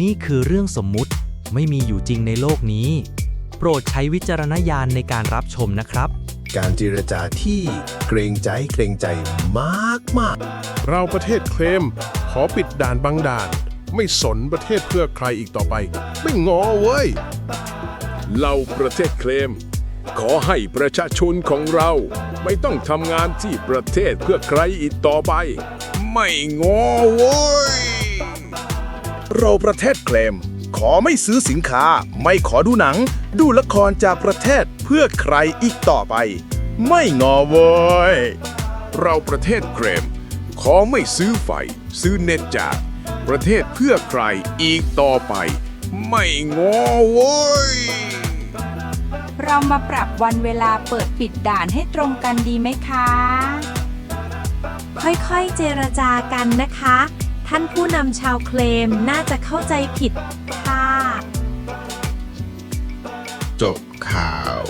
นี่คือเรื่องสมมุติไม่มีอยู่จริงในโลกนี้ โปรดใช้วิจารณญาณในการรับชมนะครับ การเจรจาที่เกรงใจเกรงใจมากมากเราประเทศเคลม ขอปิดด่านบางด่าน ไม่สนประเทศเพื่อใครอีกต่อไป ไม่งอเว้ย เราประเทศเคลม ขอให้ประชาชนของเรา ไม่ต้องทำงานที่ประเทศเพื่อใครอีกต่อไป ไม่งอเว้ย เราประเทศเคลม ขอไม่ซื้อสินค้า ไม่ขอดูหนัง ดูละครจากประเทศเพื่อใครอีกต่อไป ไม่งอเว้ยเราประเทศเคลม ขอไม่ซื้อไฟ ซื้อเน็ตจาก ประเทศเพื่อใครอีกต่อไป ไม่งอเว้ยเรามาปรับวันเวลาเปิดปิดด่านให้ตรงกันดีไหมคะ ค่อยๆเจรจากันนะคะ ท่านผู้นำชาวเคลมน่าจะเข้าใจผิดค่ะ จบข่าว